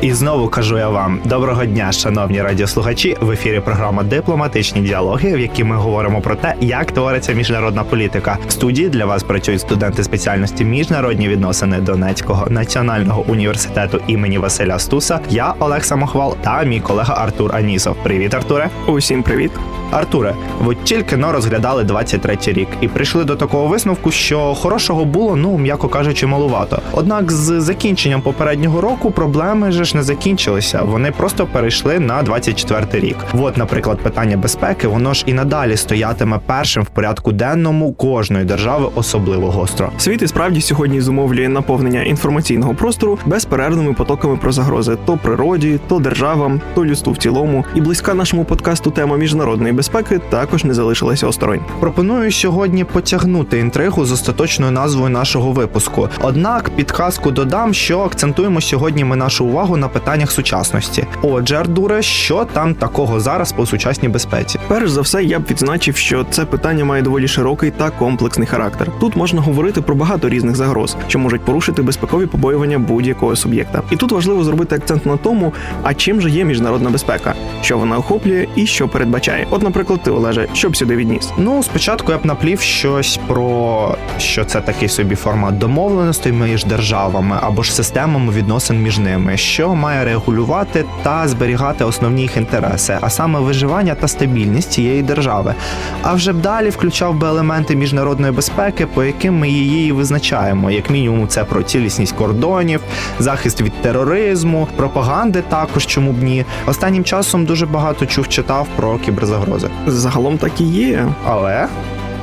І знову кажу я вам доброго дня, шановні радіослухачі. В ефірі програма Дипломатичні діалоги, в якій ми говоримо про те, як твориться міжнародна політика. В студії для вас працюють студенти спеціальності міжнародні відносини Донецького національного університету імені Василя Стуса. Я Олег Самохвал та мій колега Артур Анісов. Привіт, Артуре. Усім привіт. Артуре, ви тільки но розглядали 23-й рік і прийшли до такого висновку, що хорошого було, ну м'яко кажучи, малувато. Однак з закінченням попереднього року проблеми ж не закінчилися. Вони просто перейшли на 24-й рік. От, наприклад, питання безпеки, воно ж і надалі стоятиме першим в порядку денному кожної держави, особливо гостро. Світ і справді сьогодні зумовлює наповнення інформаційного простору безперервними потоками про загрози то природі, то державам, то людству в цілому. І близька нашому подкасту тема міжнародної безпеки також не залишилася осторонь. Пропоную сьогодні потягнути інтригу з остаточною назвою нашого випуску. Однак підказку додам, що акцентуємо сьогодні ми нашу увагу на питаннях сучасності. Отже, Ардуре, що там такого зараз по сучасній безпеці? Перш за все, я б відзначив, що це питання має доволі широкий та комплексний характер. Тут можна говорити про багато різних загроз, що можуть порушити безпекові побоювання будь-якого суб'єкта. І тут важливо зробити акцент на тому, а чим же є міжнародна безпека, що вона охоплює і що передбачає. Наприклад, ти Олеже, що б сюди відніс? Ну, спочатку я б наплів щось про що це такий собі формат домовленостей між державами або ж системами відносин між ними, що має регулювати та зберігати основні їх інтереси, а саме виживання та стабільність цієї держави. А вже б далі включав би елементи міжнародної безпеки, по яким ми її визначаємо. Як мінімум, це про цілісність кордонів, захист від тероризму, пропаганди також, чому б ні. Останнім часом дуже багато чув читав про кіберзагрози. Загалом так і є. Але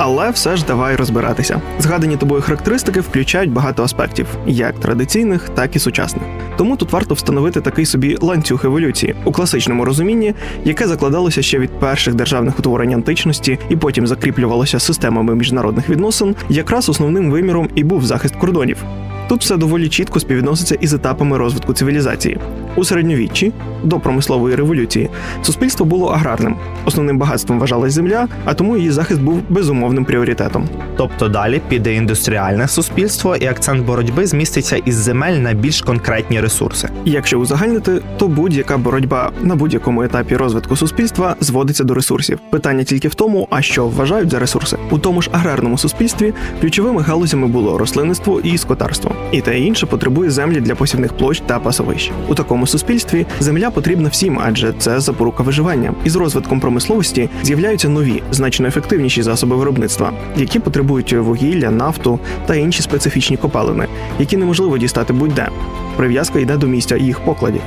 Але все ж давай розбиратися. Згадані тобою характеристики включають багато аспектів, як традиційних, так і сучасних. Тому тут варто встановити такий собі ланцюг еволюції у класичному розумінні, яке закладалося ще від перших державних утворень античності і потім закріплювалося системами міжнародних відносин. Якраз основним виміром і був захист кордонів. Тут все доволі чітко співвідноситься із етапами розвитку цивілізації. У середньовіччі до промислової революції суспільство було аграрним. Основним багатством вважалась земля, а тому її захист був безумовним пріоритетом. Тобто далі піде індустріальне суспільство, і акцент боротьби зміститься із земель на більш конкретні ресурси. Якщо узагальнити, то будь-яка боротьба на будь-якому етапі розвитку суспільства зводиться до ресурсів. Питання тільки в тому, а що вважають за ресурси. У тому ж аграрному суспільстві ключовими галузями було рослинництво і скотарство. І те і інше потребує землі для посівних площ та пасовищ. У такому суспільстві земля потрібна всім, адже це запорука виживання. І з розвитком промисловості з'являються нові, значно ефективніші засоби виробництва, які потребують вугілля, нафту та інші специфічні копалини, які неможливо дістати будь-де. Прив'язка йде до місця їх покладів.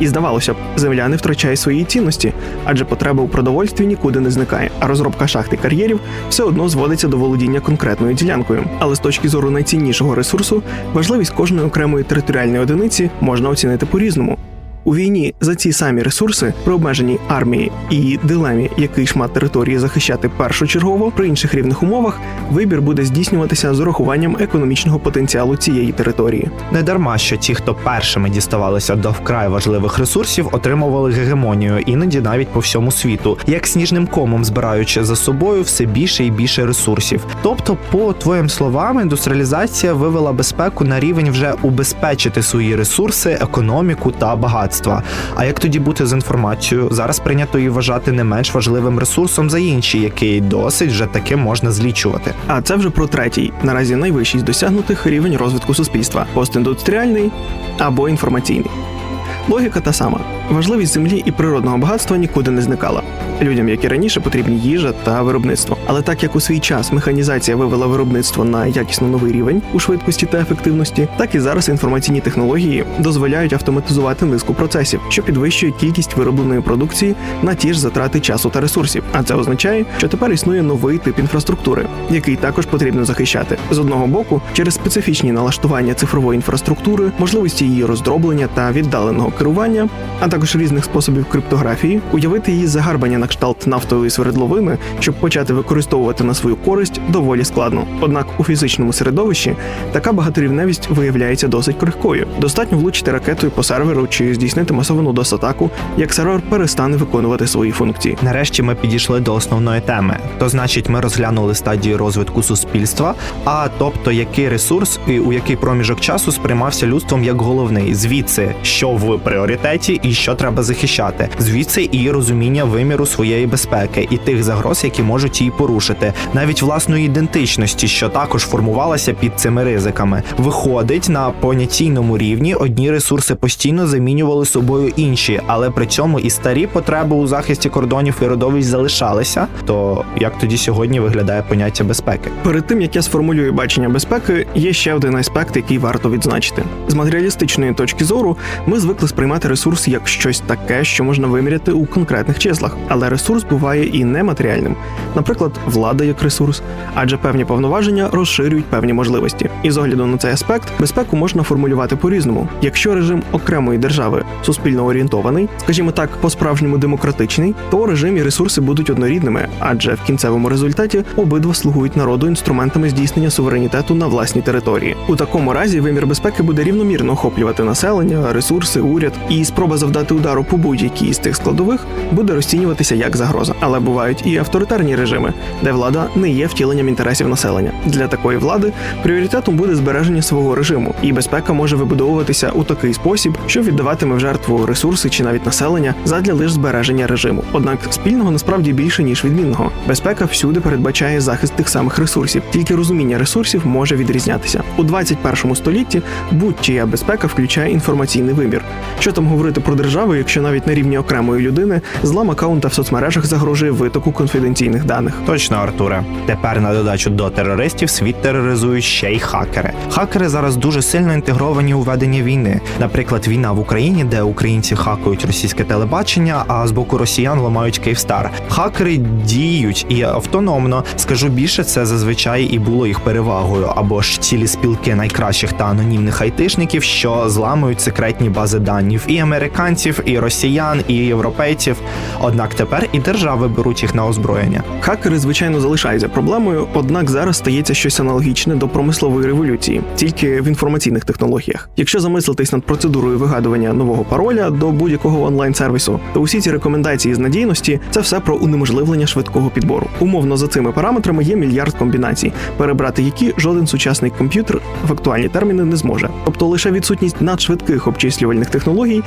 І здавалося б, земля не втрачає своєї цінності, адже потреба у продовольстві нікуди не зникає, а розробка шахт і кар'єрів все одно зводиться до володіння конкретною ділянкою. Але з точки зору найціннішого ресурсу, важливість кожної окремої територіальної одиниці можна оцінити по-різному. У війні за ці самі ресурси при обмеженій армії і дилемі, який шмат території захищати першочергово при інших рівних умовах, вибір буде здійснюватися з урахуванням економічного потенціалу цієї території. Не дарма, що ті, хто першими діставалися до вкрай важливих ресурсів, отримували гегемонію, іноді навіть по всьому світу, як сніжним комом збираючи за собою все більше і більше ресурсів. Тобто, по твоїм словам, індустріалізація вивела безпеку на рівень вже убезпечити свої ресурси, економіку та багатства. А як тоді бути з інформацією? Зараз прийнято її вважати не менш важливим ресурсом за інші, який досить вже таки можна злічувати. А це вже про третій, наразі найвищий з досягнутих рівень розвитку суспільства постіндустріальний або інформаційний. Логіка та сама: важливість землі і природного багатства нікуди не зникала. Людям, як і раніше, потрібні їжа та виробництво. Але так як у свій час механізація вивела виробництво на якісно новий рівень у швидкості та ефективності, так і зараз інформаційні технології дозволяють автоматизувати низку процесів, що підвищує кількість виробленої продукції на ті ж затрати часу та ресурсів. А це означає, що тепер існує новий тип інфраструктури, який також потрібно захищати з одного боку через специфічні налаштування цифрової інфраструктури, можливості її роздроблення та віддаленого керування, а також різних способів криптографії, уявити її загарбання на кшталт нафтової свердловини, щоб почати використовувати на свою користь, доволі складно. Однак у фізичному середовищі така багаторівневість виявляється досить крихкою. Достатньо влучити ракетою по серверу чи здійснити масовану DOS-атаку, як сервер перестане виконувати свої функції. Нарешті ми підійшли до основної теми. То значить, ми розглянули стадії розвитку суспільства, а тобто який ресурс і у який проміжок часу сприймався людством як головний. Звідси, що в пріоритеті і що треба захищати. Звідси і розуміння виміру своєї безпеки і тих загроз, які можуть її порушити, навіть власної ідентичності, що також формувалася під цими ризиками. Виходить на понятійному рівні одні ресурси постійно замінювали собою інші, але при цьому і старі потреби у захисті кордонів і родовищ залишалися. То як тоді сьогодні виглядає поняття безпеки? Перед тим як я сформулюю бачення безпеки, є ще один аспект, який варто відзначити. З матеріалістичної точки зору ми звикли сприймати ресурс як щось таке, що можна виміряти у конкретних числах, але ресурс буває і нематеріальним. Наприклад, влада як ресурс, адже певні повноваження розширюють певні можливості. І з огляду на цей аспект, безпеку можна формулювати по-різному. Якщо режим окремої держави суспільно орієнтований, скажімо так, по-справжньому демократичний, то режим і ресурси будуть однорідними, адже в кінцевому результаті обидва слугують народу інструментами здійснення суверенітету на власній території. У такому разі вимір безпеки буде рівномірно охоплювати населення, ресурси, уряд, і спроба завдати удару по будь-якій з тих складових буде розцінюватися як загроза. Але бувають і авторитарні режими, де влада не є втіленням інтересів населення. Для такої влади пріоритетом буде збереження свого режиму, і безпека може вибудовуватися у такий спосіб, що віддаватиме в жертву ресурси чи навіть населення задля лише збереження режиму. Однак спільного насправді більше ніж відмінного. Безпека всюди передбачає захист тих самих ресурсів, тільки розуміння ресурсів може відрізнятися у 21 столітті. Будь-чия безпека включає інформаційний вимір. Що там говорити про державу, якщо навіть на рівні окремої людини злам акаунта в соцмережах загрожує витоку конфіденційних даних. Точно, Артуре. Тепер на додачу до терористів світ тероризують ще й хакери. Хакери зараз дуже сильно інтегровані у ведення війни. Наприклад, війна в Україні, де українці хакують російське телебачення, а з боку росіян ламають Київстар. Хакери діють і автономно. Скажу більше, це зазвичай і було їх перевагою, або ж цілі спілки найкращих та анонімних айтишників, що зламують секретні бази даних і американців, і росіян, і європейців. Однак тепер і держави беруть їх на озброєння. Хакери, звичайно, залишаються проблемою, однак зараз стається щось аналогічне до промислової революції, тільки в інформаційних технологіях. Якщо замислитись над процедурою вигадування нового пароля до будь-якого онлайн-сервісу, то усі ці рекомендації з надійності це все про унеможливлення швидкого підбору. Умовно за цими параметрами є мільярд комбінацій, перебрати які жоден сучасний комп'ютер в актуальні терміни не зможе. Тобто лише відсутність надшвидких обчислювальних технологій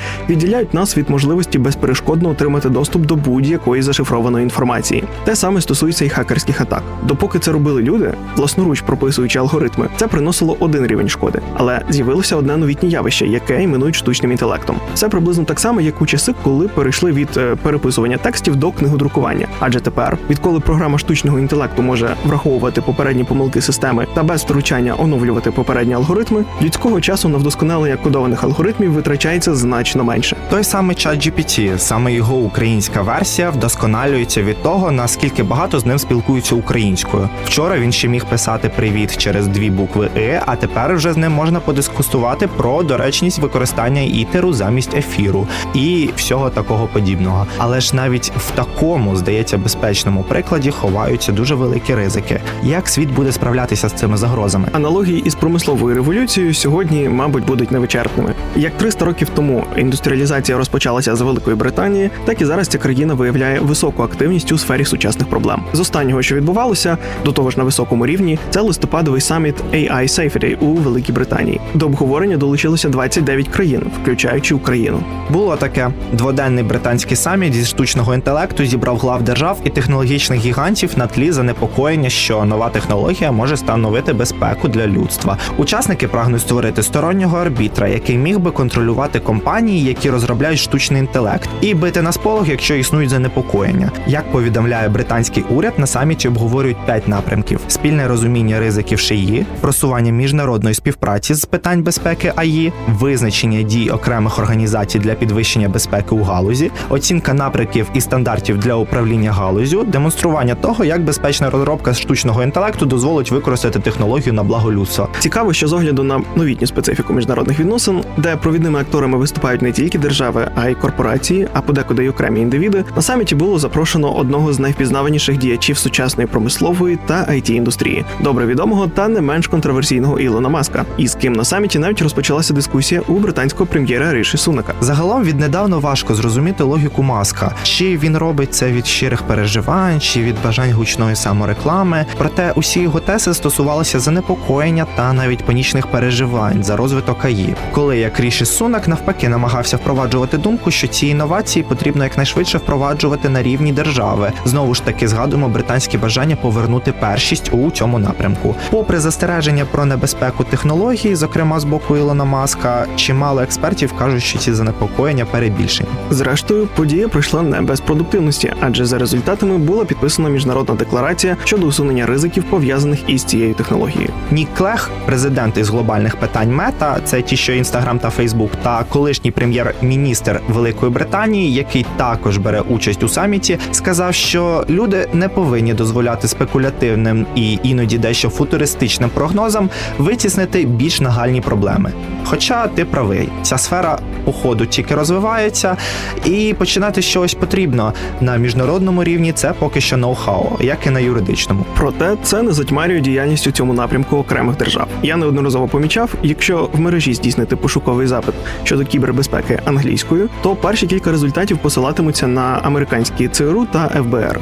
відділяють нас від можливості безперешкодно отримати доступ до будь-якої зашифрованої інформації. Те саме стосується і хакерських атак. Допоки це робили люди, власноруч прописуючи алгоритми, це приносило один рівень шкоди, але з'явилося одне новітнє явище, яке іменують штучним інтелектом. Це приблизно так само, як у часи, коли перейшли від е, переписування текстів до книгодрукування. Адже тепер, відколи програма штучного інтелекту може враховувати попередні помилки системи та без втручання оновлювати попередні алгоритми, людського часу на вдосконалення кодованих алгоритмів витрачається значно менше. Той самий чат GPT, саме його українська версія, вдосконалюється від того, наскільки багато з ним спілкуються українською. Вчора він ще міг писати привіт через дві букви «и», а тепер вже з ним можна подискусувати про доречність використання ітеру замість ефіру і всього такого подібного. Але ж навіть в такому, здається, безпечному прикладі ховаються дуже великі ризики. Як світ буде справлятися з цими загрозами? Аналогії із промисловою революцією сьогодні, мабуть, будуть невичерпними. Як 300 років тому індустріалізація розпочалася з Великої Британії, так і зараз ця країна виявляє високу активність у сфері сучасних проблем. З останнього, що відбувалося, до того ж на високому рівні, це листопадовий саміт AI Safety у Великій Британії. До обговорення долучилося 29 країн, включаючи Україну. Було таке дводенний британський саміт зі штучного інтелекту зібрав глав держав і технологічних гігантів на тлі занепокоєння, що нова технологія може становити безпеку для людства. Учасники прагнуть створити стороннього арбітра, який міг би контролювати компанії, які розробляють штучний інтелект, і бити на сполох, якщо існують занепокоєння. Як повідомляє британський уряд, на саміті обговорюють п'ять напрямків: спільне розуміння ризиків шиї, просування міжнародної співпраці з питань безпеки АІ, визначення дій окремих організацій для підвищення безпеки у галузі, оцінка напрямків і стандартів для управління галузю, демонстрування того, як безпечна розробка штучного інтелекту дозволить використати технологію на благо людства. Цікаво, що з огляду на новітню специфіку міжнародних відносин, де провідними акторами виступають не тільки держави. Держави, а й корпорації, а подекуди й окремі індивіди, на саміті було запрошено одного з найвпізнаваніших діячів сучасної промислової та it індустрії, добре відомого та не менш контроверсійного Ілона Маска, і з ким на саміті навіть розпочалася дискусія у британського прем'єра Риші Сунака. Загалом віднедавно важко зрозуміти логіку маска, чи він робить це від щирих переживань, чи від бажань гучної самореклами. Проте усі його тези стосувалися занепокоєння та навіть панічних переживань за розвиток КАІ. Коли як Ріші Сунак навпаки намагався впроваджувати думку, що ці інновації потрібно якнайшвидше впроваджувати на рівні держави. Знову ж таки згадуємо британське бажання повернути першість у цьому напрямку. Попри застереження про небезпеку технологій, зокрема з боку Ілона Маска, чимало експертів кажуть, що ці занепокоєння перебільшені. Зрештою, подія пройшла не без продуктивності, адже за результатами була підписана міжнародна декларація щодо усунення ризиків пов'язаних із цією технологією. Нік Клех, президент із глобальних питань Мета, це ті, що Інстаграм та Фейсбук, та колишній прем'єр-міністр Великої Британії, який також бере участь у саміті, сказав, що люди не повинні дозволяти спекулятивним і іноді дещо футуристичним прогнозам витіснити більш нагальні проблеми. Хоча ти правий, ця сфера походу тільки розвивається, і починати щось потрібно на міжнародному рівні. Це поки що ноу-хау, як і на юридичному. Проте це не затьмарює діяльність у цьому напрямку окремих держав. Я неодноразово помічав, якщо в мережі здійснити пошуковий запит щодо кібербезпеки англійською, то перші кілька результатів посилатимуться на американські ЦРУ та ФБР.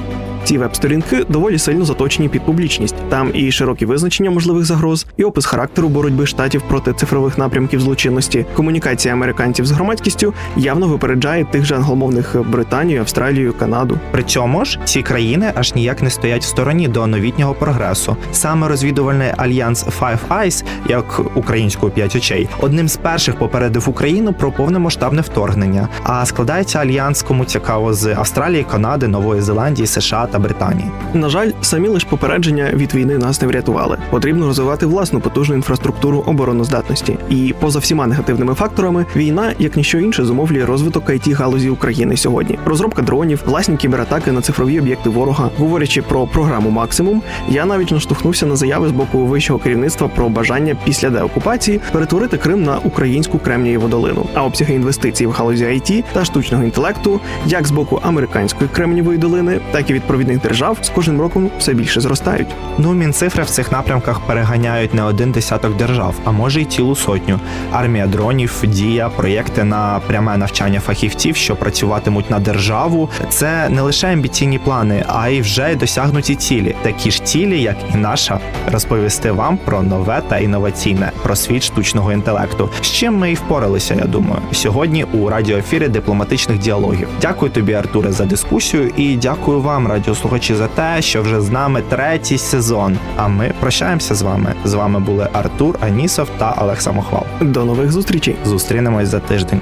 Ці веб-сторінки доволі сильно заточені під публічність. Там і широкі визначення можливих загроз, і опис характеру боротьби штатів проти цифрових напрямків злочинності. Комунікація американців з громадськістю явно випереджає тих же англомовних Британію, Австралію, Канаду. При цьому ж ці країни аж ніяк не стоять в стороні до новітнього прогресу. Саме розвідувальний альянс Five Eyes, як українською п'ять очей, одним з перших попередив Україну про повномасштабне вторгнення. А складається альянс, кому цікаво, з Австралії, Канади, Нової Зеландії, США та Британії. На жаль, самі лише попередження від війни нас не врятували. Потрібно розвивати власну потужну інфраструктуру обороноздатності. І поза всіма негативними факторами, війна, як ніщо інше, зумовлює розвиток it галузі України сьогодні. Розробка дронів, власні кібератаки на цифрові об'єкти ворога. Говорячи про програму Максимум, я навіть наштовхнувся на заяви з боку вищого керівництва про бажання після деокупації перетворити Крим на українську Кремнієву долину. А обсяги інвестицій в галузі IT та штучного інтелекту, як з боку американської Кремнієвої долини, так і від провідних держав, з кожним роком все більше зростають. Ну, мінцифри в цих напрямках переганяють не один десяток держав, а може й цілу сотню. Армія дронів, дія, проєкти на пряме навчання фахівців, що працюватимуть на державу. Це не лише амбіційні плани, а й вже досягнуті цілі. Такі ж цілі, як і наша, розповісти вам про нове та інноваційне, про світ штучного інтелекту. З чим ми і впоралися, я думаю, сьогодні у радіоефірі дипломатичних діалогів. Дякую тобі, Артуре, за дискусію, і дякую вам, радіослухачі, за те, що вже з нами третій сезон. А ми прощаємося з вами. З вами були Артур Анісов та Олег Самохвал. До нових зустрічей! Зустрінемось за тиждень.